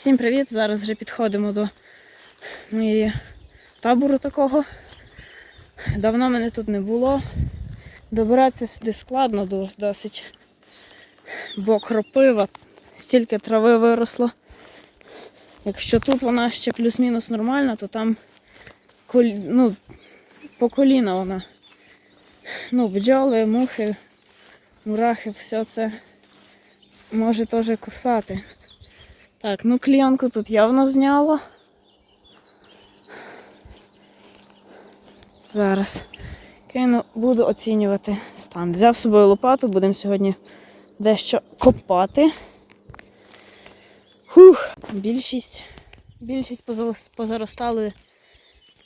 Всім привіт! Зараз вже підходимо до моєї табору такого. Давно мене тут не було. Добиратися сюди складно досить. Бо кропива, стільки трави виросло. Якщо тут вона ще плюс-мінус нормальна, то там ну, по коліна вона. Ну, бджоли, мухи, мурахи, все це може теж кусати. Так, ну клієнку тут явно зняло. Зараз кину, буду оцінювати стан. Взяв з собою лопату, будемо сьогодні дещо копати. Фух. Більшість, більшість позаростали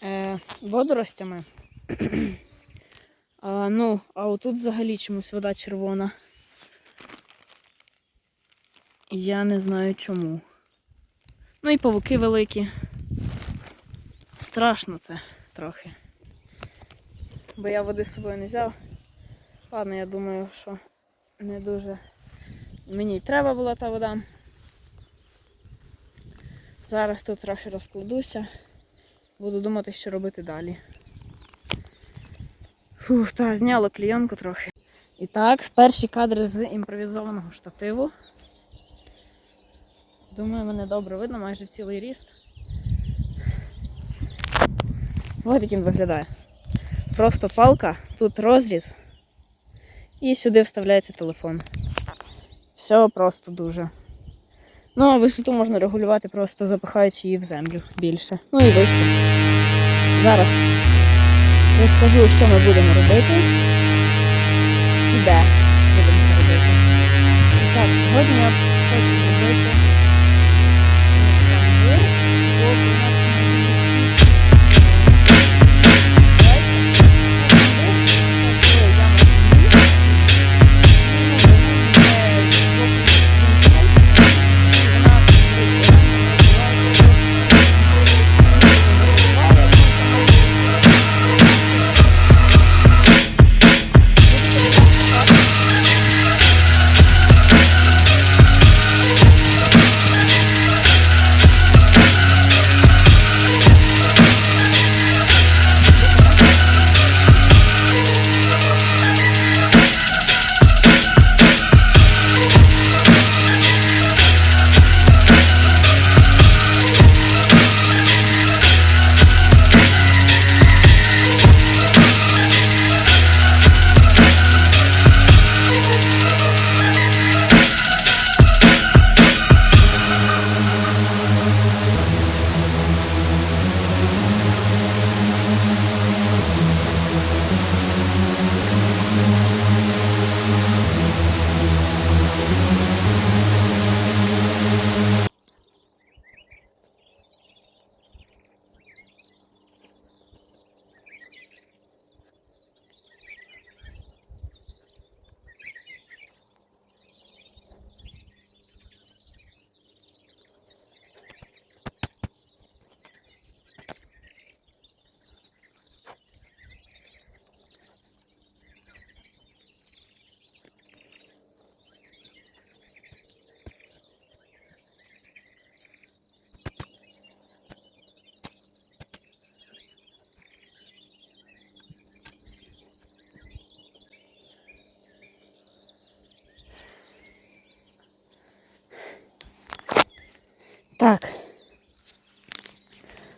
е, водоростями. а, ну, а отут взагалі чомусь вода червона. Я не знаю чому. Ну і павуки великі. Страшно це трохи. Бо я води з собою не взяв. Ладно, я думаю, що не дуже мені й треба була та вода. Зараз тут трохи розкладуся. Буду думати, що робити далі. Фух, та, зняло клійонку трохи. І так, перші кадри з імпровізованого штативу. Думаю, мене добре видно, майже цілий ріст. Ось як він виглядає. Просто палка, тут розріз. І сюди вставляється телефон. Все просто дуже. Ну, а висоту можна регулювати, просто запихаючи її в землю більше. Ну і вище. Зараз розкажу, що ми будемо робити. І де будемо це робити. І так, сьогодні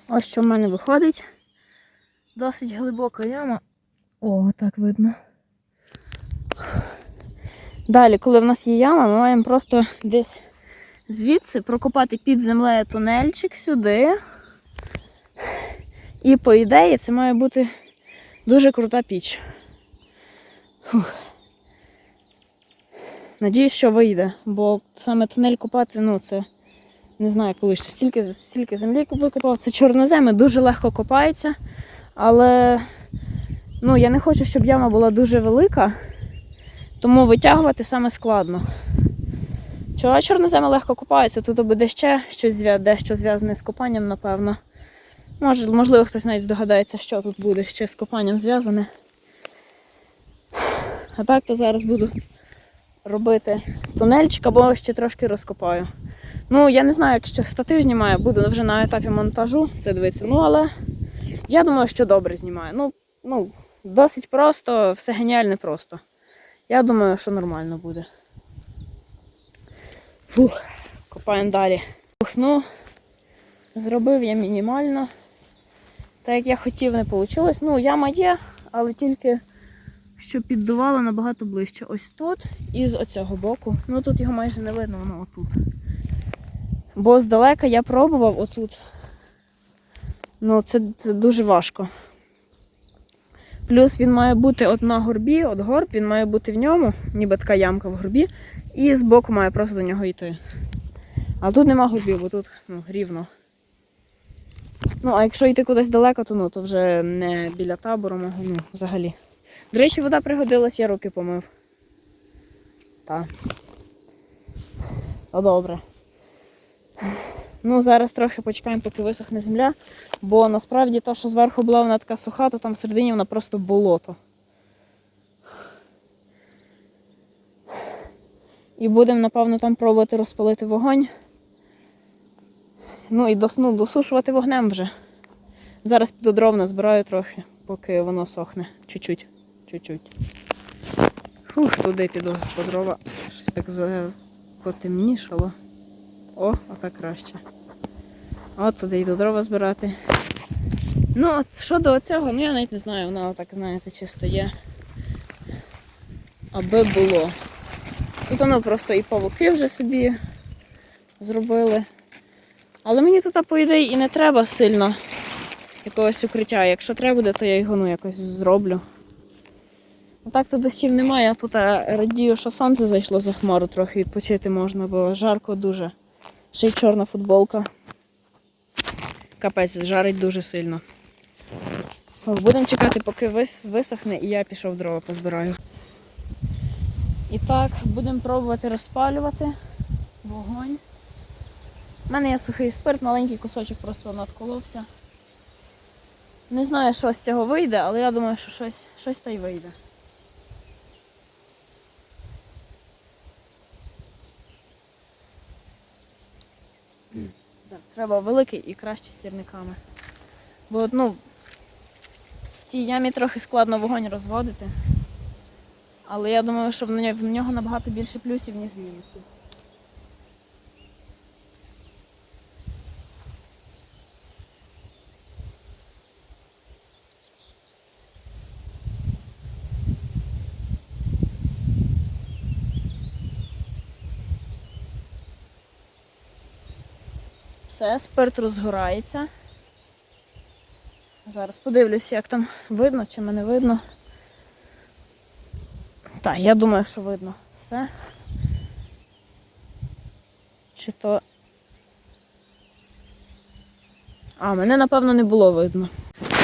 Ось що в мене виходить. Досить глибока яма. О, так видно. Далі, коли в нас є яма, ми маємо просто десь звідси прокопати під землею тунельчик сюди. І по ідеї це має бути дуже крута піч. Фух. Надіюсь, що вийде, бо саме тунель копати, ну це не знаю, коли ще стільки, стільки землі викопав. Це чорноземи, дуже легко копається. Але ну, я не хочу, щоб яма була дуже велика, тому витягувати саме складно. Чого чорноземи легко копаються, тут буде ще щось дещо зв'язане з копанням, напевно. Може, можливо, хтось навіть здогадається, що тут буде ще з копанням зв'язане. А так то зараз буду робити тунельчик або ще трошки розкопаю. Ну, я не знаю, як ще штатив знімає, буду вже на етапі монтажу це дивитися. Ну, але я думаю, що добре знімає. Ну, ну, досить просто, все геніально просто. Я думаю, що нормально буде. Фух, копаємо далі. Фух, ну, зробив я мінімально. Так як я хотів, не вийшло. Ну, яма є, але тільки що піддувало набагато ближче. Ось тут і з оцього боку. Ну тут його майже не видно, воно отут. Бо здалека я пробував отут. Ну, це, це дуже важко. Плюс він має бути от на горбі, от горб, він має бути в ньому, ніби така ямка в горбі, і збоку має просто до нього йти. А тут нема горбів, бо тут ну, рівно. Ну, а якщо йти кудись далеко, то ну, то вже не біля табору мого, ну, взагалі. До речі, вода пригодилась, я руки помив. Так. Ну, добре. Ну, зараз трохи почекаємо, поки висохне земля, бо насправді та, що зверху була вона така суха, то там всередині вона просто болото. І будемо, напевно, там пробувати розпалити вогонь. Ну і дос- ну, досушувати вогнем вже. Зараз піду дров назбираю трохи, поки воно сохне. Чуть-чуть. Чуть-чуть. Фух, туди піду по дрова. Щось так потемнішало. О, отак краще. От туди йду дрова збирати. Ну, от щодо цього, ну я навіть не знаю, воно так, знаєте, чисто є. Аби було. Тут воно просто і павуки вже собі зробили. Але мені тут, по ідеї, і не треба сильно якогось укриття. Якщо треба буде, то я його ну, якось зроблю. А так то дощів немає, а тут я радію, що сонце зайшло за хмару, трохи відпочити можна, бо жарко дуже. Ще й чорна футболка. Капець, жарить дуже сильно. Будемо чекати, поки висохне, і я пішов дрова позбираю. І так, будемо пробувати розпалювати вогонь. У мене є сухий спирт, маленький кусочок просто надколовся. Не знаю, що з цього вийде, але я думаю, що щось, щось та й вийде. Так, треба великий і краще з сірниками. Бо ну, в тій ямі трохи складно вогонь розводити. Але я думаю, що в нього набагато більше плюсів, ніж мінусів. Все, спирт розгорається. Зараз подивлюся, як там видно, чи мене видно. Так, я думаю, що видно все. Чи то. А, мене напевно не було видно.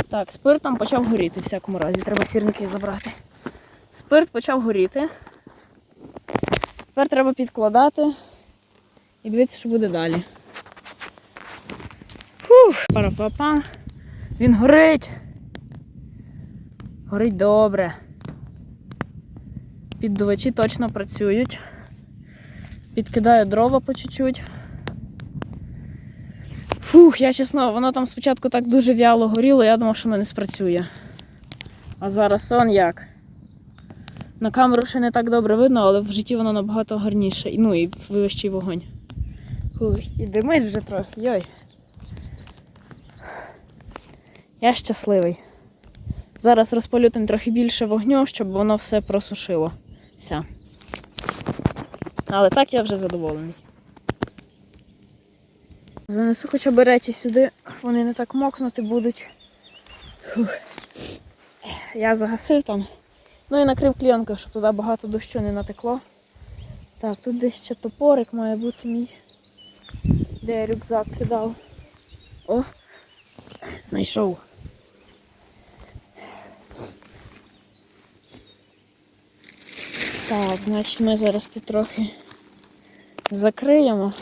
Так, спирт там почав горіти в всякому разі. Треба сірники забрати. Спирт почав горіти. Тепер треба підкладати і дивитися, що буде далі. Фух, пара-па-па. Він горить. Горить добре. Піддувачі точно працюють. Підкидаю дрова по чуть-чуть. Фух, я чесно, воно там спочатку так дуже вяло горіло, я думав, що воно не спрацює. А зараз он як. На камеру ще не так добре видно, але в житті воно набагато гарніше. Ну і вищий вогонь. Фух, і димить вже трохи. Йой. Я щасливий. Зараз розпалю там трохи більше вогню, щоб воно все просушилося. Але так я вже задоволений. Занесу хоча б речі сюди, вони не так мокнути будуть. Фух. Я загасив там. Ну і накрив клієнкою, щоб туди багато дощу не натекло. Так, тут десь ще топорик має бути мій. Де я рюкзак кидав. О! Знайшов. Так, значить ми зараз тут трохи закриємо.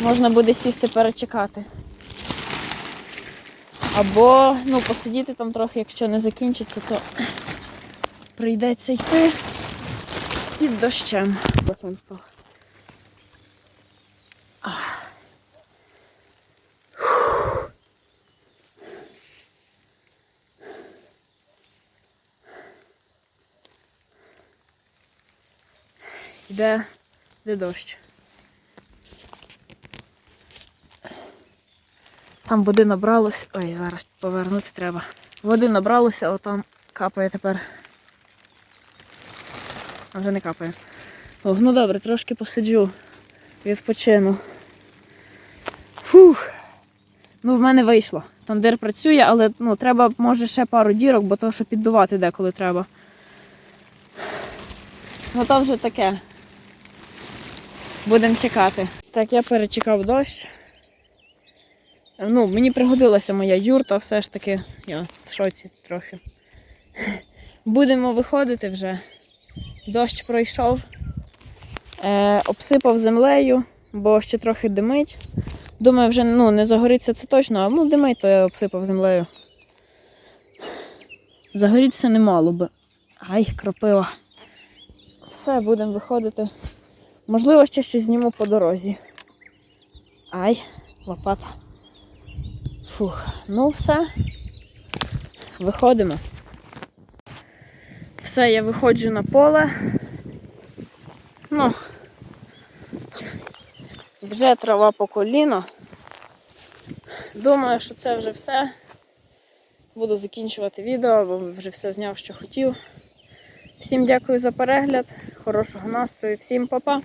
Можна буде сісти перечекати. Або ну, посидіти там трохи, якщо не закінчиться, то прийдеться йти. під дощем. Йде, дощ. Там води набралось. Ой, зараз повернути треба. Води набралося, отам капає тепер. А вже не капає. О, ну добре, трошки посиджу, відпочину. Фух. Ну, в мене вийшло. Тандир працює, але ну, треба, може, ще пару дірок, бо то, що піддувати деколи треба. Ну то вже таке. Будемо чекати. Так, я перечекав дощ. Ну, мені пригодилася моя юрта, все ж таки. Я в шоці трохи. Будемо виходити вже. Дощ пройшов, е, обсипав землею, бо ще трохи димить. Думаю, вже ну, не загориться це точно, а ну димить, то я обсипав землею. Загорітися не мало би. Ай, кропива. Все, будемо виходити. Можливо, ще щось зніму по дорозі. Ай, лопата. Фух, ну все. Виходимо. Все, я виходжу на поле. Ну, вже трава по коліно. Думаю, що це вже все. Буду закінчувати відео, бо вже все зняв, що хотів. Всім дякую за перегляд, хорошого настрою, всім па-па!